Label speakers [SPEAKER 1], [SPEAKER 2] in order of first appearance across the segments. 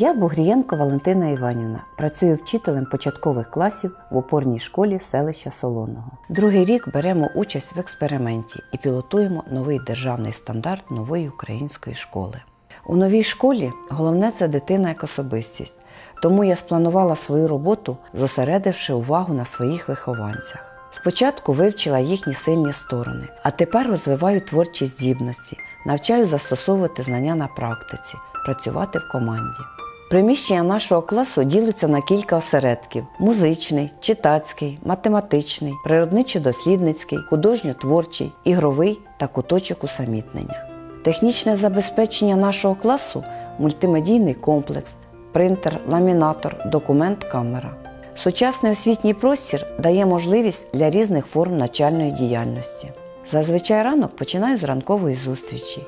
[SPEAKER 1] Я Бугрієнко Валентина Іванівна. Працюю вчителем початкових класів в опорній школі селища Солоного. Другий рік беремо участь в експерименті і пілотуємо новий державний стандарт нової української школи. У новій школі головне це дитина як особистість. Тому я спланувала свою роботу, зосередивши увагу на своїх вихованцях. Спочатку вивчила їхні сильні сторони, а тепер розвиваю творчі здібності, навчаю застосовувати знання на практиці, працювати в команді. Приміщення нашого класу ділиться на кілька осередків: музичний, читацький, математичний, природничо-дослідницький, художньо-творчий, ігровий та куточок усамітнення. Технічне забезпечення нашого класу мультимедійний комплекс, принтер, ламінатор, документ, камера. Сучасний освітній простір дає можливість для різних форм навчальної діяльності. Зазвичай ранок починаю з ранкової зустрічі.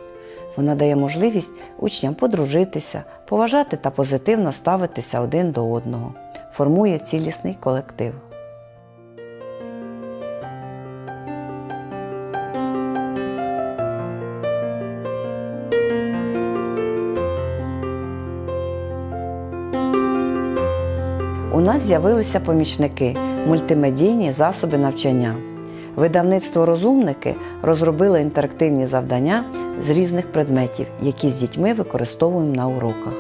[SPEAKER 1] Вона дає можливість учням подружитися, поважати та позитивно ставитися один до одного, формує цілісний колектив. У нас з'явилися помічники, мультимедійні засоби навчання. Видавництво Розумники розробило інтерактивні завдання з різних предметів, які з дітьми використовуємо на уроках.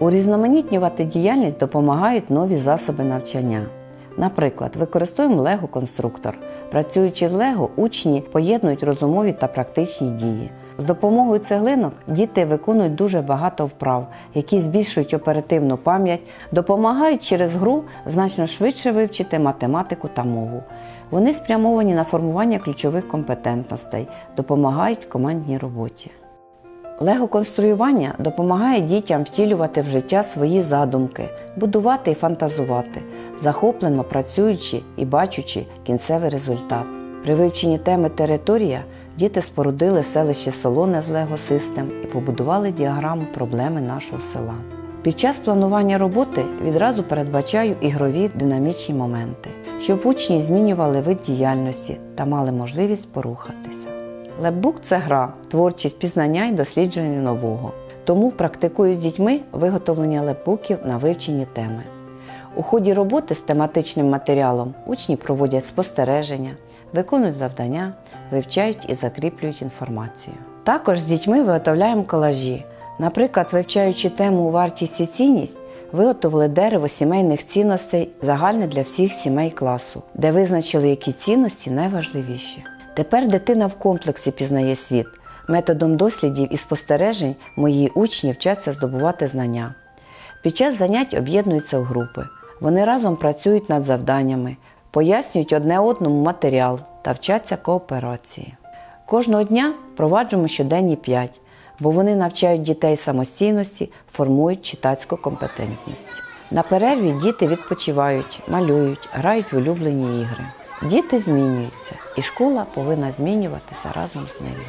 [SPEAKER 1] Урізноманітнювати діяльність допомагають нові засоби навчання. Наприклад, використовуємо Лего-конструктор. Працюючи з Лего, учні поєднують розумові та практичні дії. З допомогою цеглинок діти виконують дуже багато вправ, які збільшують оперативну пам'ять, допомагають через гру значно швидше вивчити математику та мову. Вони спрямовані на формування ключових компетентностей, допомагають в командній роботі. Лего-конструювання допомагає дітям втілювати в життя свої задумки, будувати і фантазувати, захоплено працюючи і бачучи кінцевий результат. При вивченні теми територія діти спорудили селище Солоне з Лего Систем і побудували діаграму проблеми нашого села. Під час планування роботи відразу передбачаю ігрові динамічні моменти, щоб учні змінювали вид діяльності та мали можливість порухатися. Лепбук це гра, творчість, пізнання і дослідження нового. Тому практикую з дітьми виготовлення лепбуків на вивчені теми. У ході роботи з тематичним матеріалом учні проводять спостереження, виконують завдання, вивчають і закріплюють інформацію. Також з дітьми виготовляємо колажі. Наприклад, вивчаючи тему вартість і цінність, виготовили дерево сімейних цінностей загальне для всіх сімей класу, де визначили, які цінності найважливіші. Тепер дитина в комплексі пізнає світ. Методом дослідів і спостережень мої учні вчаться здобувати знання. Під час занять об'єднуються в групи. Вони разом працюють над завданнями, пояснюють одне одному матеріал та вчаться кооперації. Кожного дня проваджуємо щоденні 5, бо вони навчають дітей самостійності, формують читацьку компетентність. На перерві діти відпочивають, малюють, грають в улюблені ігри. Діти змінюються, і школа повинна змінюватися разом з ними.